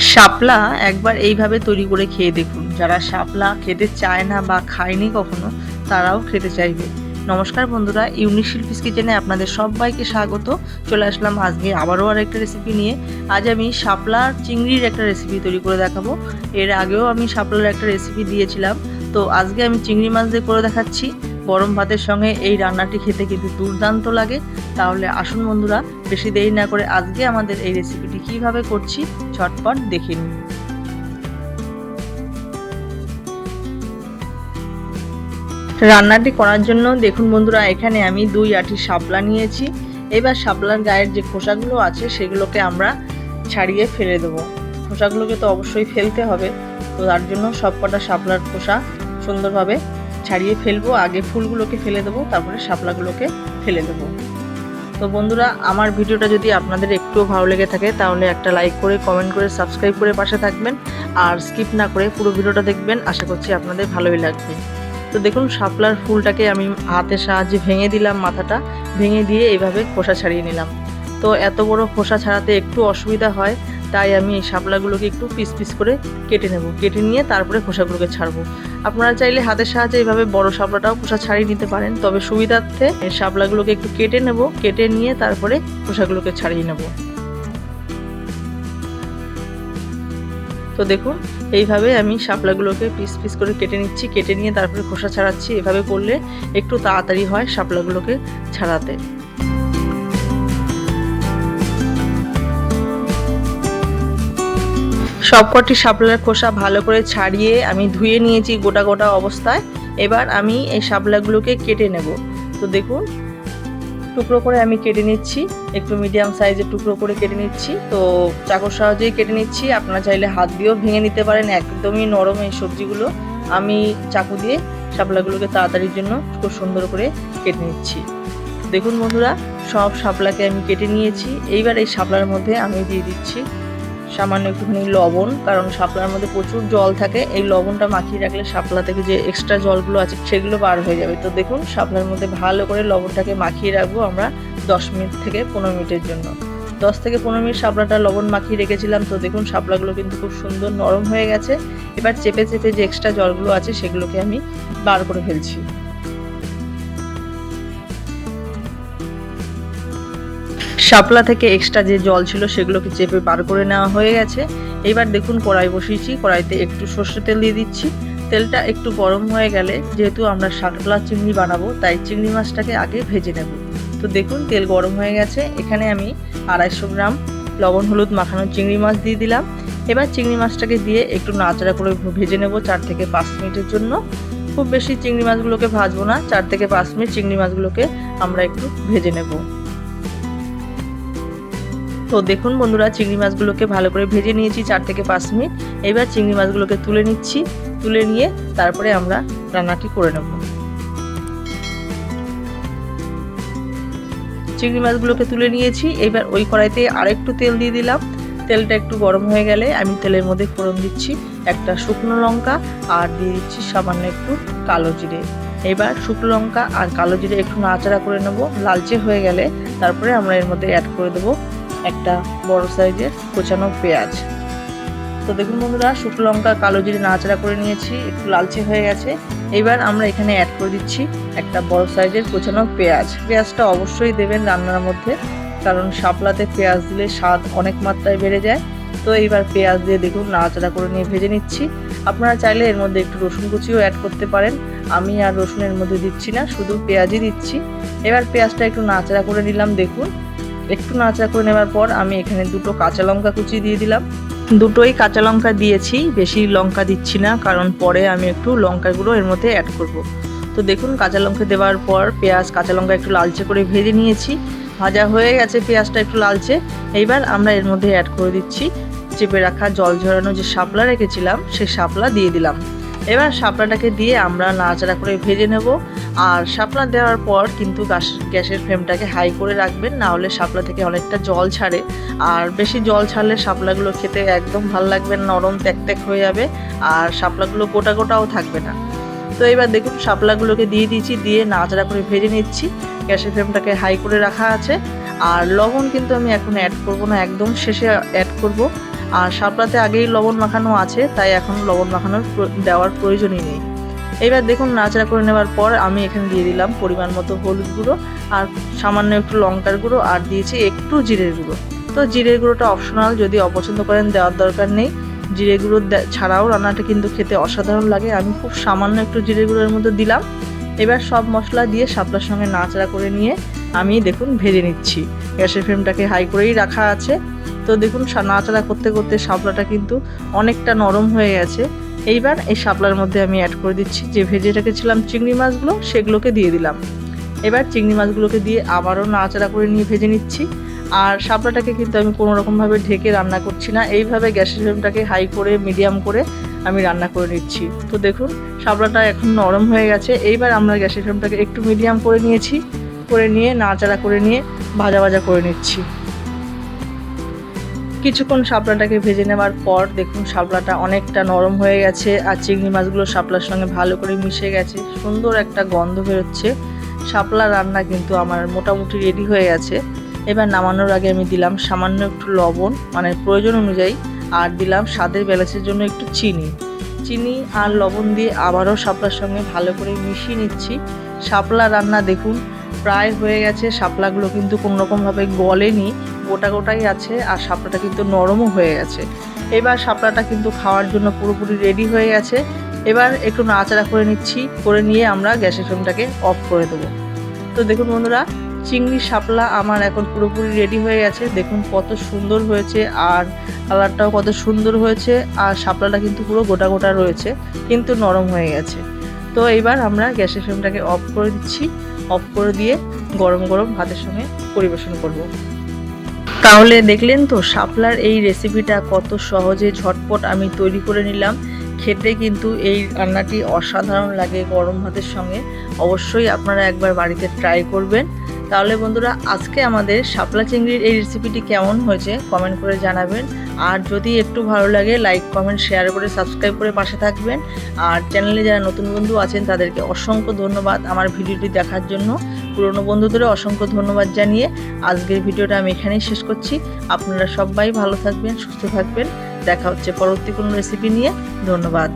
শাপলা একবার এইভাবে তৈরি করে খেয়ে দেখুন। যারা শাপলা খেতে চায় না বা খায়নি কখনো, তারাও খেতে চাইবে। নমস্কার বন্ধুরা, ইউনিক কিচেনে আপনাদের সবাইকে স্বাগত। চলে আসলাম আজকে আবারও আর একটা রেসিপি নিয়ে। আজ আমি শাপলার চিংড়ির একটা রেসিপি তৈরি করে দেখাবো। এর আগেও আমি শাপলার একটা রেসিপি দিয়েছিলাম। তো আজকে আমি চিংড়ি মাছ দিয়ে করে দেখাচ্ছি। গরম ভাতের সঙ্গে এই রান্নাটি খেতে কিন্তু দুর্দান্ত লাগে। তাহলে আসুন বন্ধুরা, বেশি দেরি না করে আজকে আমাদের এই রেসিপিটি কীভাবে করছি ঝটপট দেখে নিন রান্নাটি করার জন্য দেখুন বন্ধুরা, এখানে আমি দুই আটি শাপলা নিয়েছি। এবার শাপলার গায়ের যে খোসাগুলো আছে, সেগুলোকে আমরা ছাড়িয়ে ফেলে দেবো। খোসাগুলোকে তো অবশ্যই ফেলতে হবে। তো তার জন্য সব কটা শাপলার খোসা সুন্দরভাবে ছাড়িয়ে ফেলব, আগে ফুলগুলোকে ফেলে দেবো, তারপরে শাপলাগুলোকে ফেলে দেবো। তো বন্ধুরা, আমার ভিডিওটা যদি আপনাদের একটুও ভালো লেগে থাকে, তাহলে একটা লাইক করে, কমেন্ট করে, সাবস্ক্রাইব করে পাশে থাকবেন। আর স্কিপ না করে পুরো ভিডিওটা দেখবেন, আশা করছি আপনাদের ভালোই লাগবে। তো দেখুন, শাপলার ফুলটাকে আমি হাতের সাহায্যে ভেঙে দিলাম মাথাটা, ভেঙে দিয়ে এইভাবে খোসা ছাড়িয়ে নিলাম। তো এত বড় খোসা ছাড়াতে একটু অসুবিধা হয় তাই আমি এই শাপলাগুলোকে একটু পিস পিস করে কেটে নেব। কেটে নিয়ে তারপরে খোসাগুলোকে ছাড়বো। আপনারা চাইলে হাতের সাহায্যে এইভাবে বড় শাপলাটাও খোসা ছাড়িয়ে নিতে পারেন, তবে সুবিধার্থে এই শাপলাগুলোকে একটু কেটে নেব, কেটে নিয়ে তারপরে খোসাগুলোকে ছাড়িয়ে নেব। তো দেখুন, এইভাবে আমি শাপলাগুলোকে পিস পিস করে কেটে নিচ্ছি, কেটে নিয়ে তারপরে খোসা ছাড়াচ্ছি। এভাবে করলে একটু তাড়াতাড়ি হয় শাপলাগুলোকে ছাড়াতে। সবকটি শাপলার খোসা ভালো করে ছাড়িয়ে আমি ধুয়ে নিয়েছি গোটা গোটা অবস্থায়। এবার আমি এই শাপলাগুলোকে কেটে নেব। তো দেখুন, টুকরো করে আমি কেটে নিচ্ছি। একটু মিডিয়াম সাইজের টুকরো করে কেটে নিচ্ছি। তো চাকুর সাহায্যেই কেটে নিচ্ছি। আপনারা চাইলে হাত দিয়েও ভেঙে নিতে পারেন। একদমই নরম এই সবজিগুলো। আমি চাকু দিয়ে শাপলাগুলোকে তাড়াতাড়ির জন্য খুব সুন্দর করে কেটে নিচ্ছি। দেখুন বন্ধুরা, সব শাপলাকে আমি কেটে নিয়েছি। এইবার এই শাপলার মধ্যে আমি দিয়ে দিচ্ছি সামান্য একটুখানি লবণ, কারণ শাপলার মধ্যে প্রচুর জল থাকে, এই লবণটা মাখিয়ে রাখলে শাপলা থেকে যে এক্সট্রা জলগুলো আছে সেগুলো বার হয়ে যাবে। তো দেখুন, শাপলার মধ্যে ভালো করে লবণটাকে মাখিয়ে রাখব আমরা দশ মিনিট থেকে পনেরো মিনিটের জন্য। দশ থেকে পনেরো মিনিট শাপলাটা লবণ মাখিয়ে রেখেছিলাম, তো দেখুন শাপলাগুলো কিন্তু খুব সুন্দর নরম হয়ে গেছে। এবার চেপে চেপে যে এক্সট্রা জলগুলো আছে সেগুলোকে আমি বার করে ফেলছি। শাপলা থেকে এক্সট্রা যে জল ছিল সেগুলোকে চেপে বার করে নেওয়া হয়ে গেছে। এবার দেখুন কড়াই বসিয়েছি, কড়াইতে একটু সর্ষে তেল দিয়ে দিচ্ছি। তেলটা একটু গরম হয়ে গেলে যেহেতু আমরা শাপলা চিংড়ি বানাবো, তাই চিংড়ি মাছটাকে আগে ভেজে নেব। তো দেখুন তেল গরম হয়ে গেছে। এখানে আমি আড়াইশো গ্রাম লবণ, হলুদ মাখানো চিংড়ি মাছ দিয়ে দিলাম। এবার চিংড়ি মাছটাকে দিয়ে একটু নাচড়া করে ভেজে নেব চার থেকে পাঁচ মিনিটের জন্য। খুব বেশি চিংড়ি মাছগুলোকে ভাজবো না, চার থেকে পাঁচ মিনিট চিংড়ি মাছগুলোকে আমরা একটু ভেজে নেব। তো দেখুন বন্ধুরা, চিংড়ি মাছগুলোকে ভালো করে ভেজে নিয়েছি চার থেকে পাঁচ মিনিট। এবার চিংড়ি মাছগুলোকে তুলে নিচ্ছি। তুলে নিয়ে তারপরে আমরা রান্নাটি করে নেব। চিংড়ি মাছগুলোকে তুলে নিয়েছি। এবার ওই কড়াইতে আরেকটু তেল দিয়ে দিলাম। তেলটা একটু গরম হয়ে গেলে আমি তেলের মধ্যে ফোড়ন দিচ্ছি একটা শুকনো লঙ্কা আর দিয়ে দিচ্ছি সামান্য একটু কালো জিরে। এবার শুকনো লঙ্কা আর কালো জিরে একটু নাড়াচাড়া করে নেব। লালচে হয়ে গেলে তারপরে আমরা এর মধ্যে অ্যাড করে দেবো একটা বড় সাইজের কোচানো পেঁয়াজ। তো দেখুন বন্ধুরা, শুকনো লঙ্কা, কালো জিরে নাড়াচাড়া করে নিয়েছি, একটু লালচে হয়ে গেছে। এবার আমরা এখানে অ্যাড করে দিচ্ছি একটা বড় সাইজের কোচানো পেঁয়াজ। পেঁয়াজটা অবশ্যই দেবেন রান্নার মধ্যে, কারণ শাপলাতে পেঁয়াজ দিলে স্বাদ অনেক মাত্রায় বেড়ে যায়। তো এইবার পেঁয়াজ দিয়ে দেখুন নাড়াচাড়া করে নিয়ে ভেজে নিচ্ছি। আপনারা চাইলে এর মধ্যে একটু রসুন কুচিও অ্যাড করতে পারেন। আমি আর রসুনের মধ্যে দিচ্ছি না, শুধু পেঁয়াজই দিচ্ছি। এবার পেঁয়াজটা একটু নাড়াচাড়া করে নিলাম, দেখুন। একটু নাচা করে নেওয়ার পর আমি এখানে দুটো কাঁচা লঙ্কা কুচি দিয়ে দিলাম। দুটোই কাঁচা লঙ্কা দিয়েছি, বেশি লঙ্কা দিচ্ছি না, কারণ পরে আমি একটু লঙ্কাগুলো এর মধ্যে অ্যাড করব। তো দেখুন, কাঁচা লঙ্কা দেওয়ার পর পেঁয়াজ, কাঁচা লঙ্কা একটু লালচে করে ভেজে নিয়েছি। ভাজা হয়ে গেছে পেঁয়াজটা একটু লালচে। এইবার আমরা এর মধ্যে অ্যাড করে দিচ্ছি, চেপে রাখা জল ঝরানো যে শাপলা রেখেছিলাম সেই শাপলা দিয়ে দিলাম। এবার শাপলাটাকে দিয়ে আমরা নাড়াচাড়া করে ভেজে নেব। আর শাপলা দেওয়ার পর কিন্তু গ্যাসের ফ্লেমটাকে হাই করে রাখবেন, না হলে শাপলা থেকে অনেকটা জল ছাড়ে। আর বেশি জল ছাড়লে শাপলাগুলো খেতে একদম ভালো লাগবে নরম ত্যাক হয়ে যাবে, আর শাপলাগুলো গোটা গোটাও থাকবে না। তো এবার দেখুন, শাপলাগুলোকে দিয়ে দিয়েছি, দিয়ে নাচড়া করে ভেজে নিচ্ছি। গ্যাসের ফ্লেমটাকে হাই করে রাখা আছে। আর লবণ কিন্তু আমি এখন অ্যাড করব না, একদম শেষে অ্যাড করব। আর শাপলাতে আগেই লবণ মাখানো আছে, তাই এখন লবণ মাখানোর দেওয়ার প্রয়োজনই নেই। এবার দেখুন নাচড়া করে নেওয়ার পর আমি এখানে দিয়ে দিলাম পরিমাণ মতো হলুদ গুঁড়ো আর সামান্য একটু লঙ্কার গুঁড়ো আর দিয়েছি একটু জিরের গুঁড়ো। তো জিরের গুঁড়োটা অপশনাল যদি অপছন্দ করেন দেওয়ার দরকার নেই। জিরে গুঁড়ো ছাড়াও রান্নাটা কিন্তু খেতে অসাধারণ লাগে। আমি খুব সামান্য একটু জিরে গুঁড়োর মধ্যে দিলাম। এবার সব মশলা দিয়ে শাপলার সঙ্গে নাচড়া করে নিয়ে আমি দেখুন ভেজে নিচ্ছি। গ্যাসের ফ্লেমটাকে হাই করেই রাখা আছে। তো দেখুন নাচড়া করতে করতে শাপলাটা কিন্তু অনেকটা নরম হয়ে গেছে। এইবার এই শাপলার মধ্যে আমি অ্যাড করে দিচ্ছি যে ভেজে রেখেছিলাম চিংড়ি মাছগুলো, সেগুলোকে দিয়ে দিলাম। এবার চিংড়ি মাছগুলোকে দিয়ে আবারও নাচড়া করে নিয়ে ভেজে নিচ্ছি। আর শাপলাটাকে কিন্তু আমি কোনো রকমভাবে ঢেকে রান্না করছি না। এইভাবে গ্যাসের ফ্লেমটাকে হাই করে, মিডিয়াম করে আমি রান্না করে নিচ্ছি। তো দেখুন, শাপলাটা এখন নরম হয়ে গেছে। এইবার আমরা গ্যাসের ফ্লেমটাকে একটু মিডিয়াম করে নিয়েছি। করে নিয়ে, নাড়াচাড়া করে নিয়ে ভাজা ভাজা করে নিচ্ছি। কিছুক্ষণ শাপলাটাকে ভেজে নেওয়ার পর দেখুন শাপলাটা অনেকটা নরম হয়ে গেছে আর চিংড়ি মাছগুলো শাপলার সঙ্গে ভালো করে মিশে গেছে। সুন্দর একটা গন্ধ বেরোচ্ছে। শাপলা রান্না কিন্তু আমার মোটামুটি রেডি হয়ে গেছে। এবার নামানোর আগে আমি দিলাম সামান্য একটু লবণ মানে প্রয়োজন অনুযায়ী, আর দিলাম স্বাদের ব্যালেন্সের জন্য একটু চিনি। চিনি আর লবণ দিয়ে আবারও শাপলার সঙ্গে ভালো করে মিশিয়ে নিচ্ছি। শাপলা রান্না দেখুন, প্রায় হয়ে গেছে। শাপলাগুলো কিন্তু কোনোরকমভাবে গলেনি। গোটা গোটাই আছে আর শাপলাটা কিন্তু নরমও হয়ে গেছে। এবার শাপলাটা কিন্তু খাওয়ার জন্য পুরোপুরি রেডি হয়ে গেছে। এবার একটু নাড়াচাড়া করে নিচ্ছি, করে নিয়ে আমরা গ্যাসের ফ্লেমটাকে অফ করে দেবো। তো দেখুন বন্ধুরা, চিংড়ি শাপলা আমার এখন পুরোপুরি রেডি হয়ে গেছে। দেখুন কত সুন্দর হয়েছে আর কালারটাও কত সুন্দর হয়েছে আর শাপলাটা কিন্তু পুরো গোটা গোটা রয়েছে, কিন্তু নরম হয়ে গেছে। তো এবার আমরা গ্যাসের ফ্লেমটাকে অফ করে দিচ্ছি। অফ করে দিয়ে গরম গরম ভাতের সঙ্গে পরিবেশন করব। তাহলে দেখলেন তো শাপলার এই রেসিপিটা কত সহজে ঝটপট আমি তৈরি করে নিলাম। খেতে কিন্তু এই রান্নাটি অসাধারণ লাগে গরম ভাতের সঙ্গে। অবশ্যই আপনারা একবার বাড়িতে ট্রাই করবেন। তাহলে বন্ধুরা, আজকে আমাদের শাপলা চিংড়ির এই রেসিপিটি কেমন হয়েছে কমেন্ট করে জানাবেন। আর যদি একটু ভালো লাগে লাইক কমেন্ট শেয়ার করে সাবস্ক্রাইব করে পাশে থাকবেন। আর চ্যানেলে যারা নতুন বন্ধু আছেন, তাদেরকে অসংখ্য ধন্যবাদ আমার ভিডিওটি দেখার জন্য। পুরনো বন্ধুদেরও অসংখ্য ধন্যবাদ জানিয়ে আজকের ভিডিওটা আমি এখানেই শেষ করছি। আপনারা সবাই ভালো থাকবেন, সুস্থ থাকবেন। দেখা হচ্ছে পরবর্তী কোনো রেসিপি নিয়ে। ধন্যবাদ।